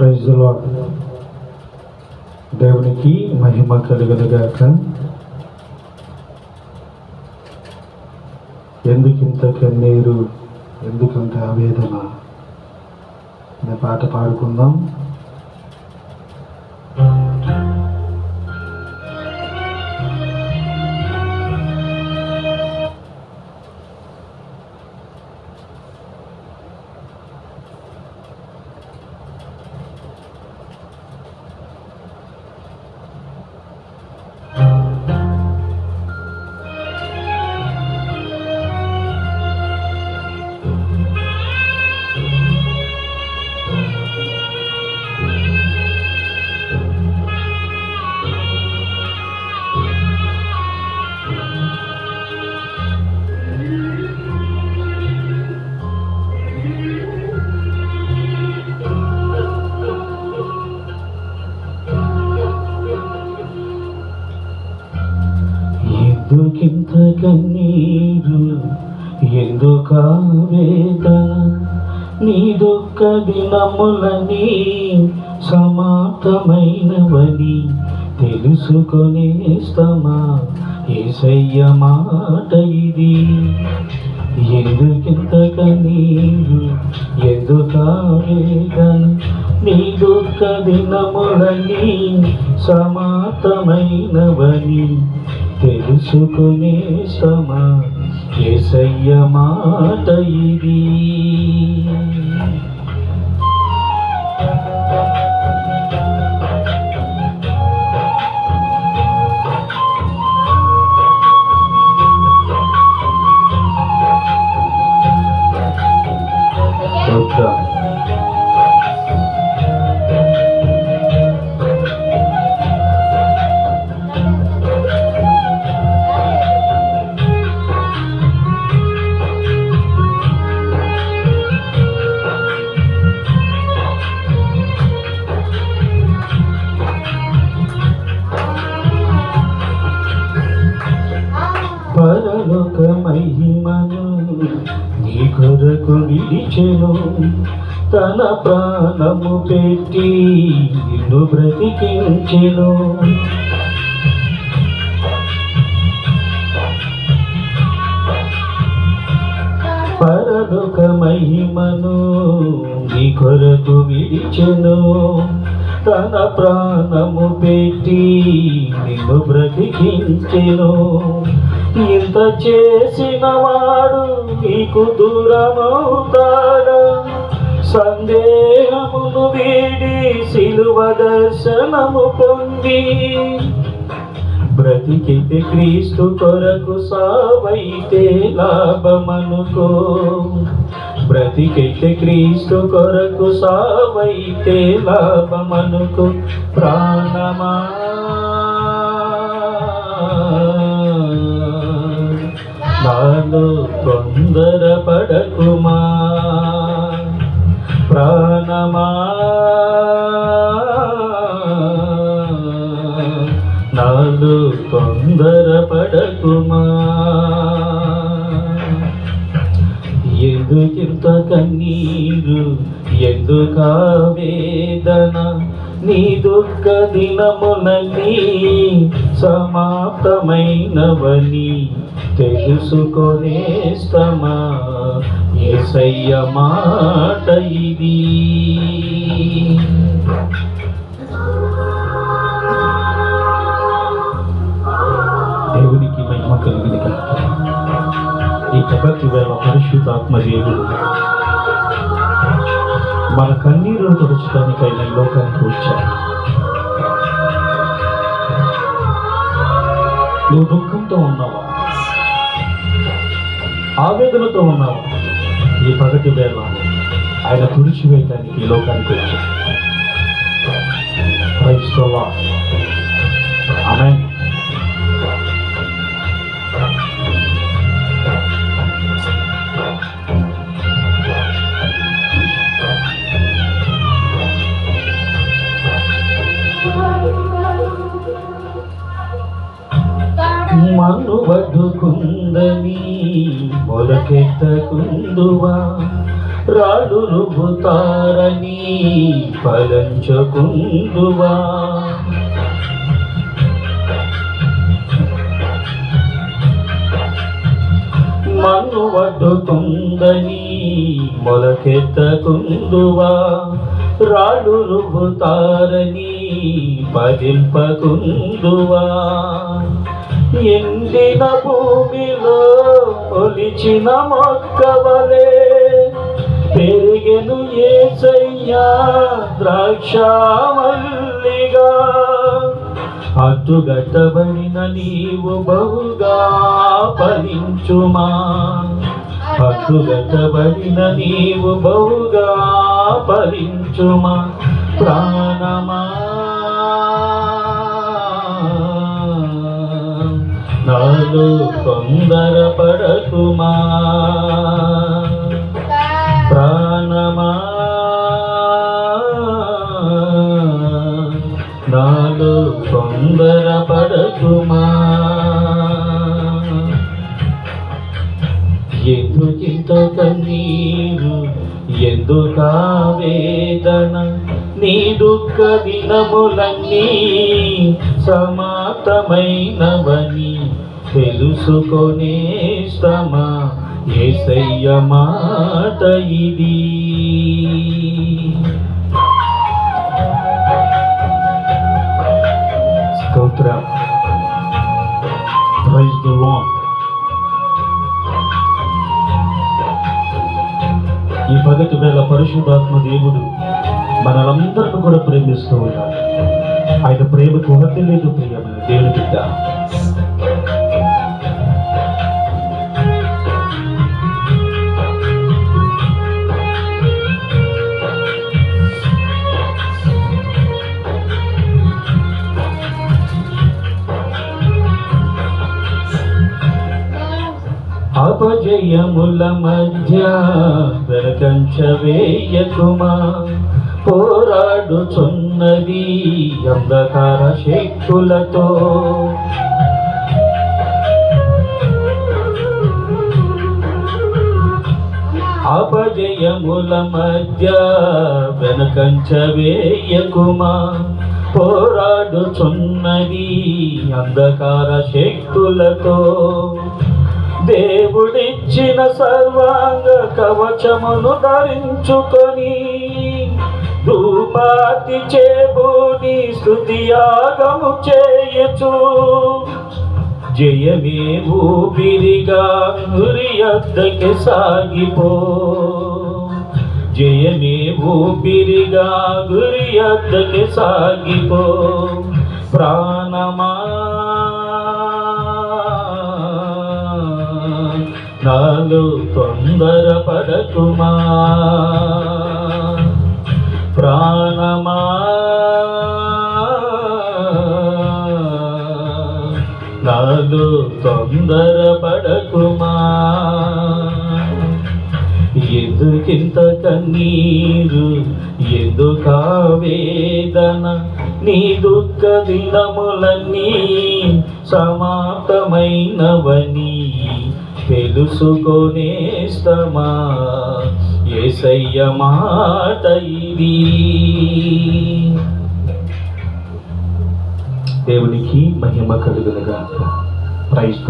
Praise lord దేవునికి మహిమ కలుగునుగాక. ఎందుకింత కన్నీరు ఎందుకంత ఆవేదన? అనే పాట పాడుకుందాం. ఎందుకింత కన్నీరు ఎందుక వేదన నీ దుఃఖ దినములని సమాప్తమైనవని తెలుసుకొనేస్తమా ఏసయ్య మాట ఇది. ఎందుకింత కన్నీరు ఎందుక వేదన నీ దుఃఖ దినములని సమాప్తమైనవని తెలుసుకునే సమా ఏసయ్య మాట ఇది. మహిమను నీ కొరకు విడిచెను. తన ప్రాణము పెట్టి నిన్ను బ్రతికించెను. పరలోక మహిమను నీ కొరకు విడిచెను. తన ప్రాణము పెట్టి నిన్ను బ్రతికించెను. ఇంత చేసిన వాడు నీకు దూరమవుతాడా? సందేహమును వీడి సిలువ దర్శనము పొంది బ్రతికితే క్రీస్తు కొరకు సావైతే లాభమనుకో. బ్రతికితే క్రీస్తు కొరకు సావైతే లాభమనుకో. ప్రాణమా తొందర పడకుమా ప్రాణమా? నాలు తొందర పడకుమా ఎందుకింత కన్నీరు ఎందుక వేదన? నీ దుఃఖ దినములని సమాప్తమైనవని తెలుసుకొనేస్తమా ఏసయ్య మాట ఇది. దేవునికి మహిమ కలిగింది ఈ ప్రభక్తి వేళ పరిశుద్ధాత్మ దేవుడు. మన కన్నీరును తుడచడానికైనా లోకానికి వచ్చారు నువ్వు దుఃఖంతో ఉన్నావా? ఆవేదనతో ఉన్నావా? ఈ పగటి వేళ ఆయన తుడిచివేయటానికి ఈ లోకానికి వచ్చాడు. క్రైస్తవ ఆమె మను మనువడ్డుకుందని మొలకెత్తకుందువా? రాడు రుబుతారని ఫలంచకుందువా? మన్ను వడ్డుతుందని మొలకెత్తకుందువా? రాళ్ళు రుబుతారని పదింపకుందువా ఎండిన భూమిలో ఒలిచిన మొక్కవలే పెరిగెను ఏసయ్యా ద్రాక్షమల్లిగా. అటుగట్టబడిన నీవు బహుగా ఫలించుమా. అటుగట్టబడిన నీవు బహుగా ఫలించుమా. ప్రాణమా నాలో తొందరపడకుమా? ప్రాణమా? నాలో తొందరపడకుమా? ఎందుకింత కన్నీరు ఎందుక వేదన నీ దుఃఖ దినములన్నీ సమాప్తమైనవని తెలుసుకొని శ్రమ ఏసయ్య మాట ఇది. స్తోత్రం. ప్రైజ్ ఈ పగటి వేళ పరిశుభాత్మ దేవుడు మనలందరిని కూడా ప్రేమిస్తూ ఉన్నాడు. ఆయన ప్రేమకు హద్దు లేదు ప్రియమైన దేవుని బిడ్డ. అపజయముల మధ్య వెనకంచ వేయకుమా పోరాడుచున్నది అంధకార శక్తులతో. అపజయముల మధ్య వెనకంచ వేయకుమా పోరాడుచున్నది అంధకార శక్తులతో. దేవుడిచ్చిన సర్వాంగ కవచమును ధరించుకొని ధూపాతి చేబూని స్థుతియాగము చేయచు. జయమే ఊపిరిగా గురి సాగిపో. జయమే ఊపిరిగా గురియద్దకి సాగిపో. ప్రాణమా నాలో తొందర పడకుమా ప్రాణమా? నాలో తొందర పడకుమా ఎందుకింత కన్నీరు? ఎందుక వేదన? నీ దుఃఖ దినములన్నీ సమాప్తమైనవని తెలుసుకొనేస్తమా ఏసయ్య మాట ఇది. దేవునికి మహిమ కలుగునుగా ప్రైజ్